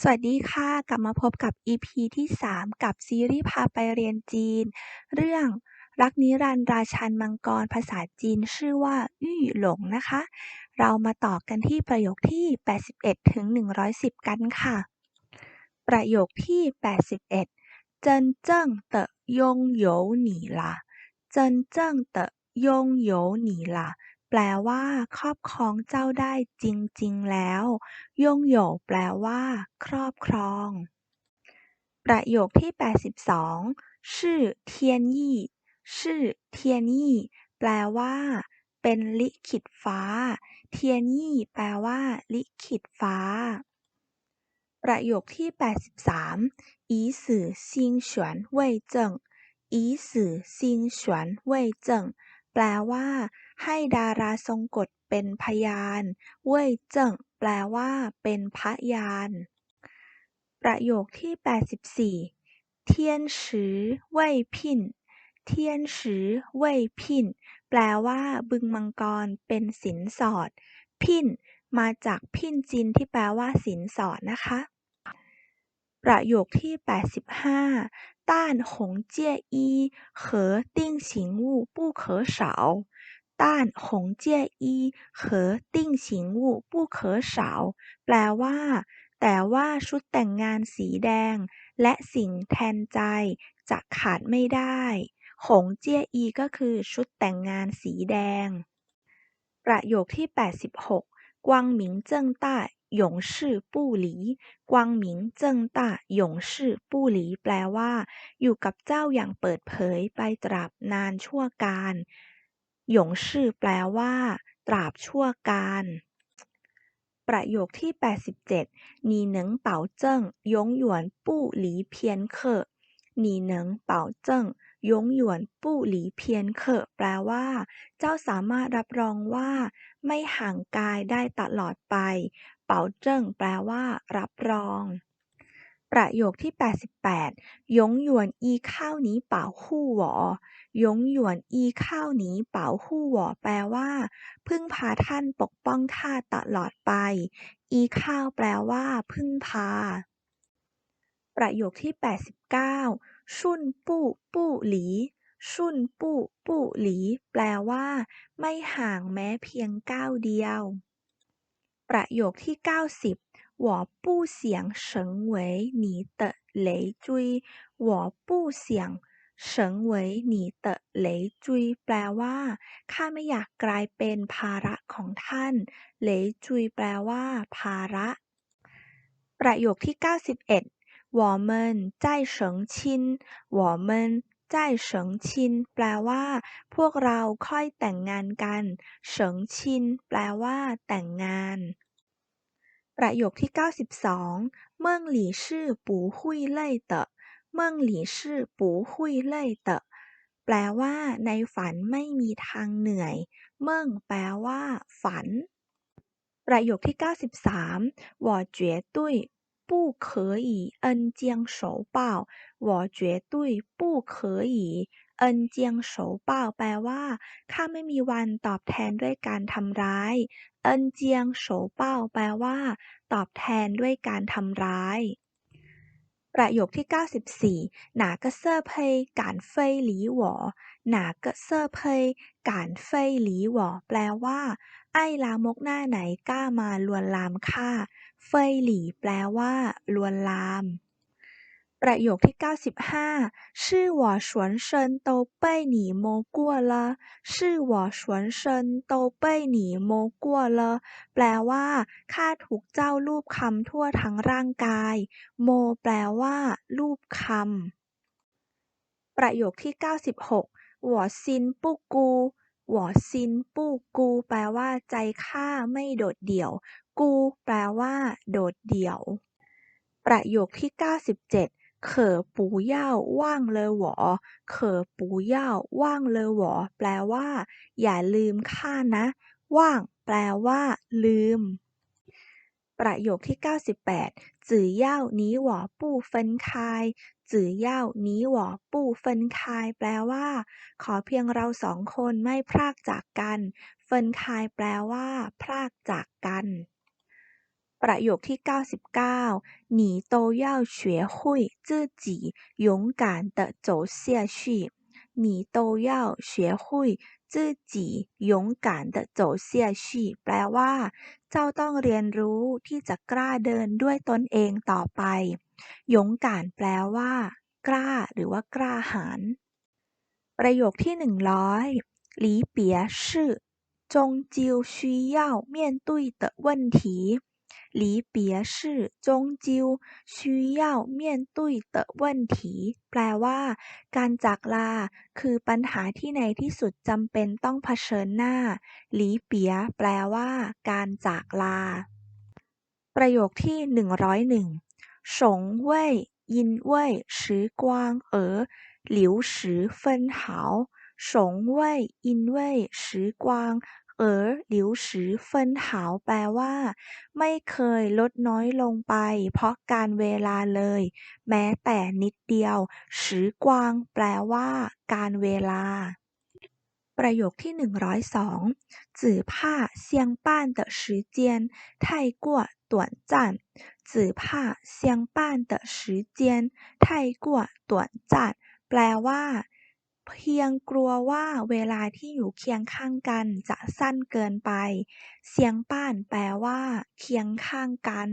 สวัสดีค่ะ กลับมาพบกับ EP ที่ 3 กับซีรีส์พาไปเรียนจีน เรื่องรักนิรันดราชันมังกรภาษาจีนชื่อว่าอี้หลงนะคะ เรามาต่อกันที่ประโยคที่ 81 ถึง 110 กันค่ะ ประโยคที่ 81 เจินเจิ้งเตะยงโยหนีละเจินเจิ้งเตะยงโยหนีละ แปลว่า ครอบครองเจ้าได้จริง ๆ แล้ว ย่งโหยแปลว่า ครอบครอง ประโยคที่ 82ชื่อเทียนยี่ชื่อเทียนยี่แปลว่า เป็นลิขิตฟ้า เทียนยี่แปลว่า ลิขิตฟ้า ประโยคที่ 83อีสื่อซิงฉวนเว่ยเจิงอีสื่อซิงฉวนเว่ยเจิง แปลว่า ให้ดาราทรงกฎเป็นพยาน เว่ยเจิ้งแปลว่า เป็นพยาน ประโยคที่ 84 เทียนสือเว่ยพินเทียนสือเว่ยพินแปลว่า บึงมังกร เป็นสินสอด พินมาจากพินจินที่แปลว่าสินสอดนะคะ ประโยคที่ 85但红介一和定型物不可少但红介一和定型物不可少แปลว่า แต่ว่าชุดแต่งงานสีแดง และสิ่งแทนใจ จะขาดไม่ได้ หงเจี้ยอีก็คือชุดแต่งงานสีแดง ประโยคที่ 86กวางหมิงเจิ้งต้า หยงชื่อปู้หลีกวางหมิงเจิ้งต้าหยงชื่อปู้หลีแปลว่า อยู่กับเจ้าอย่างเปิดเผยไปตราบนานชั่วการหยงชื่อแปลว่า ตราบชั่วการ ประโยคที่ 87你能保证永远不离偏客你能保证ยงหยวนปู้หลีเพียนเคอแปลว่า เจ้าสามารถรับรองว่า ไม่ห่างกายได้ตลอดไป เป๋าเจิ้งแปลว่า รับรอง ประโยคที่ 88ยงหยวนอีข้าวนี้เป่าหู้หวอยงหยวนอีข้าวนี้เป่าหู้หวอแปลว่า พึ่งพาท่านปกป้องข้าตลอดไป อีข้าวแปลว่า พึ่งพา ประโยคที่ 89 ชุนปู้ปู้หลีชุนปู้ปู้หลี แปลว่า ไม่ห่างแม้เพียงก้าวเดียว ประโยคที่ 90我不想成为你的累赘我不想成为你的累赘แปลว่า ข้าไม่อยากกลายเป็นภาระของท่านเหลยจุยแปลว่า ภาระ ประโยคที่ 91我们在成亲我们在成亲แปลว่า พวกเราค่อยแต่งงานกันเฉิงชินแปลว่า แต่งงาน ประโยคที่ 92เมืองหลี่ชื่อปูหุยเล่ยเต๋อเมืองหลี่ชื่อปูหุยเล่ยเต๋อแปลว่า ในฝันไม่มีทางเหนื่อย เมืองแปลว่า ฝัน ประโยคที่ 93我绝对不可以恩将仇报我绝对不可以 เอินเจียงโฉเป่าแปลว่า ข้าไม่มีวันตอบแทนด้วยการทำร้าย เอินเจียงโฉเป่าแปลว่า ตอบแทนด้วยการทำร้าย ประโยคที่ 94หนาก็เซอร์เพยการเฟยหลีหวอหนาก็เซอร์เพยการเฟยหลีหวอแปลว่า ไอ้ลามกหน้าไหนกล้ามาลวนลามข้า เฟยหลีแปลว่า ลวนลาม ประโยคที่ 95是我全身都被你摸过了是我全身都被你摸过了แปลว่า ข้าถูกเจ้าลูบคำทั่วทั้งร่างกาย โม แปลว่า ลูบคำ ประโยคที่ 96我心不孤我心不孤แปลว่า ใจข้าไม่โดดเดี่ยวกูแปลว่า โดดเดี่ยว ประโยคที่ 97 เขอปูเย่าว่างเลยหวอ เขอปูเย่าว่างเลยหวอ แปลว่า อย่าลืมข้านะ ว่าง แปลว่า ลืม ประโยคที่ 98จื่อเย่านี้หวอปู้เฟินคายจื่อเย่านี้หวอปู้เฟินคายแปลว่า ขอเพียงเราสองคนไม่พรากจากกัน เฟินคายแปลว่า พรากจากกัน ประโยคที่ 99你都要学会自己勇敢地走下去你都要学会自己勇敢地走下去แปลว่า เจ้าต้องเรียนรู้ที่จะกล้าเดินด้วยตนเองต่อไปยงการแปลว่า กล้า หรือว่ากล้าหาญประโยคที่หนึ่งร้อย离别是终究需要面对的问题 离别是终究需要面对的问题แปลว่า การจากลา คือปัญหาที่ในที่สุดจำเป็นต้องเผชิญหน้าหลีเปียแปลว่า การจากลา ประโยคที่หนึ่งร้อยหนึ่งสงเว่ย因为时光而流失分毫สงเว่ย 因为时光而流失分毫แปลว่า ไม่เคยลดน้อยลงไป เพราะการเวลาเลย แม้แต่นิดเดียว时光แปลว่า การเวลา ประโยคที่หนึ่งร้อยสอง只怕相伴的时间太过短暂只怕相伴的时间太过短暂แปลว่า เพียงกลัวว่าเวลาที่อยู่เคียงข้างกันจะสั้นเกินไปเสียงป้านแปลว่า เคียงข้างกัน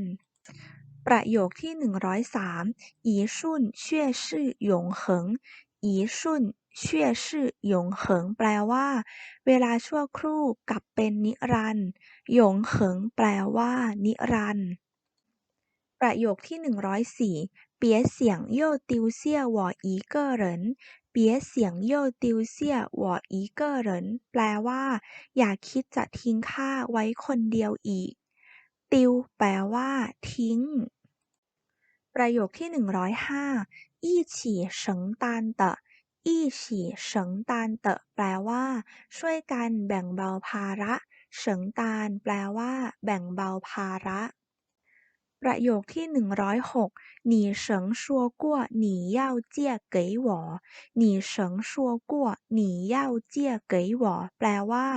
ประโยคที่ 103อีชุนเชื่อชื่อหยงเหิงอีชุนเชื่อชื่อหยงเหิงแปลว่า เวลาชั่วครู่กลับเป็นนิรันด์หยงเหิงแปลว่า นิรันด์ประโยคที่ 104เปียเสียงโย่ติวเซียวอีเกอเหริน 别想又丢下我一个人แปลว่า อย่าคิดจะทิ้งข้าไว้คนเดียวอีก ติว แปลว่า ทิ้ง ประโยคที่หนึ่งร้อยห้า一起承担的一起承担的แปลว่า ช่วยกันแบ่งเบาภาระเฉิงตานแปลว่า แบ่งเบาภาระ ประโยคที่หนึ่งร้อยหก你曾说过你要嫁给我你曾说过你要嫁给我แปลว่า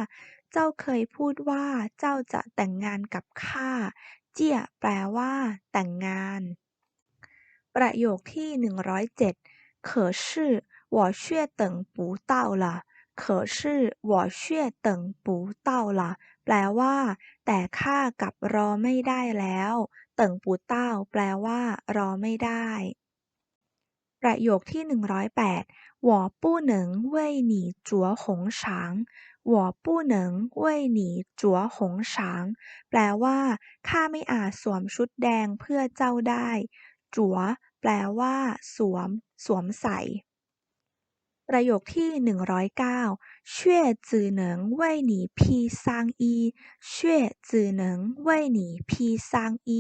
เจ้าเคยพูดว่า เจ้าจะแต่งงานกับข้า เจี้ย แปลว่า แต่งงาน ประโยคที่หนึ่งร้อยเจ็ด可是我却等不到了可是我却等不到了แปลว่า แต่ข้ากลับรอไม่ได้แล้ว เติ่งปูเต้า แปลว่า รอไม่ได้ ประโยคที่หนึ่งร้อยแปด我不能为你着红裳我不能为你着红裳แปลว่า ข้าไม่อาจสวมชุดแดงเพื่อเจ้าได้ จัว แปลว่า สวม สวมใส่ ประโยคที่หนึ่งร้อยเก้า却只能为你披上衣却只能为你披上衣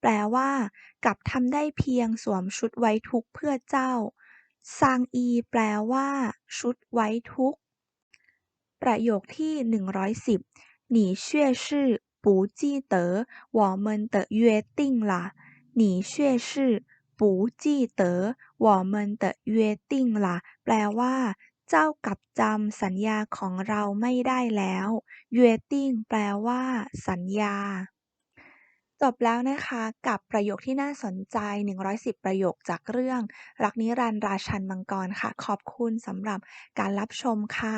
แปลว่า กับทำได้เพียงสวมชุดไว้ทุกข์เพื่อเจ้าซางอี แปลว่า ชุดไว้ทุกข์ ประโยคที่หนึ่งร้อยสิบ你却是不记得我们的约定了你却是不记得 我们的约定了แปลว่า เจ้ากลับจำสัญญาของเราไม่ได้แล้วเยติ้งแปลว่า สัญญา จบแล้วนะคะกับประโยคที่น่าสนใจ 110 ประโยคจากเรื่อง รักนิรันดร์ราชันมังกรค่ะ ขอบคุณสำหรับการรับชมค่ะ